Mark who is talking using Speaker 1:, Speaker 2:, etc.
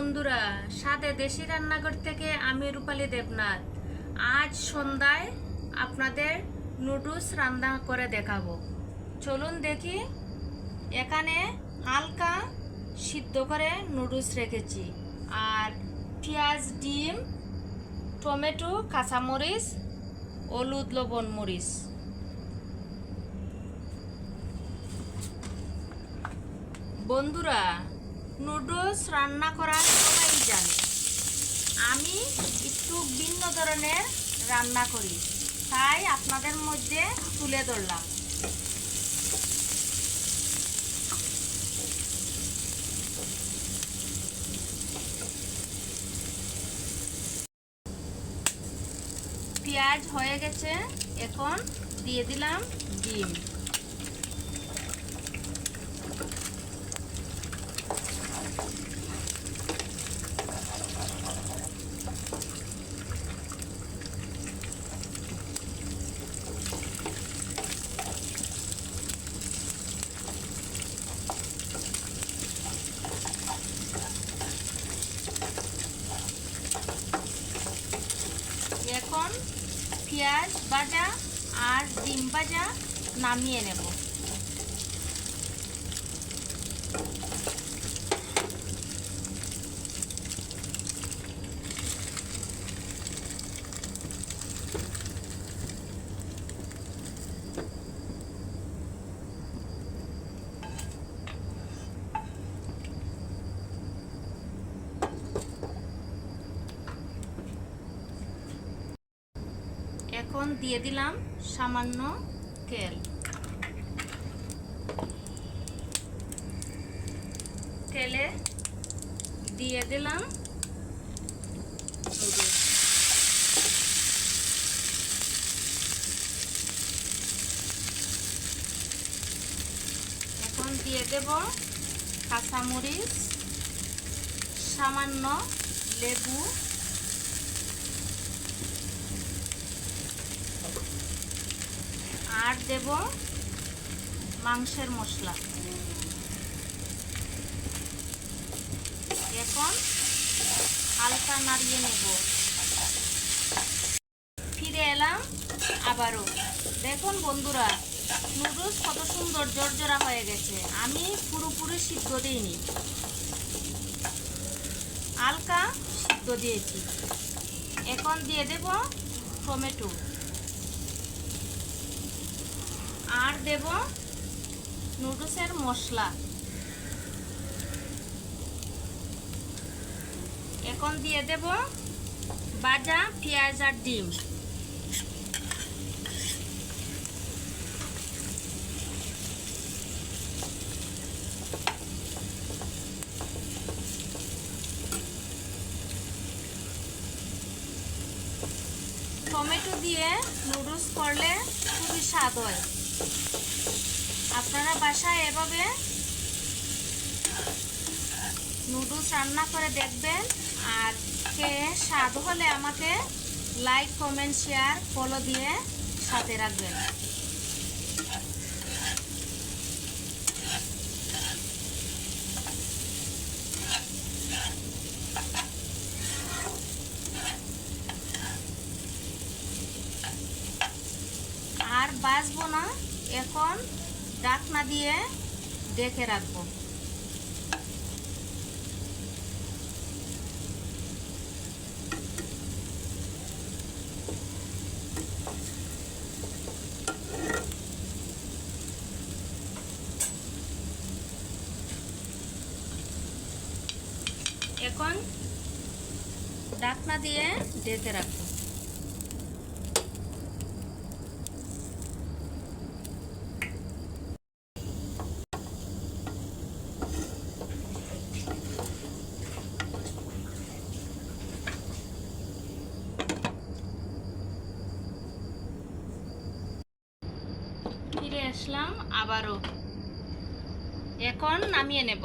Speaker 1: বন্ধুরা, সাদে দেশি রান্নাঘর থেকে আমি রূপালী দেবনাথ। আজ সন্ধ্যায় আপনাদের নুডলস রান্না করে দেখাবো। চলুন দেখি, এখানে হালকা সিদ্ধ করে নুডলস রেখেছি। আর পেঁয়াজ, ডিম, টমেটো, কাঁচামরিচ, হলুদ, লবণ, মরিচ। বন্ধুরা নুডলস রান্না করা সবাই জানে। আমি একটু ভিন্ন ধরনের রান্না করি, তাই আপনাদের মধ্যে তুলে ধরলাম। পেঁয়াজ হয়ে গেছে, এখন দিয়ে দিলাম ডিম। এখন পেঁয়াজ ভাজা আর ডিম ভাজা নামিয়ে নেব। এখন দিয়ে দিলাম সামান্য তেল। তেলে দিয়ে দিলাম এখন দিয়ে দেব কাঁচামরিচ সামান্য লেবু। আর দেব মাংসের মশলা। এখন হালকা নাড়িয়ে নেব। ফিরে এলাম আবারও। দেখুন বন্ধুরা, নুডলস কত সুন্দর জর্জরা হয়ে গেছে। আমি পুরোপুরি সিদ্ধ দিইনি। হালকা সিদ্ধ দিয়েছি। এখন দিয়ে দেব টমেটো। আর দেব নুডলসের মশলা। এখন দিয়ে দেব ভাজা পেঁয়াজ আর ডিম। টমেটো দিয়ে নুডলস করলে খুবই স্বাদ হয়। আপনারা বাসায় এভাবে নুডলস রান্না করে দেখবেন আর কে স্বাদ হলে আমাকে লাইক, কমেন্ট, শেয়ার, ফলো দিয়ে সাথে রাখবেন। আর বাজবো না। এখন ডাকনা দিয়ে ডেকে রাখব। এখন ডাকনা দিয়ে ডেকে রাখব ফিরে আসলাম আবারও। এখন নামিয়ে নেব।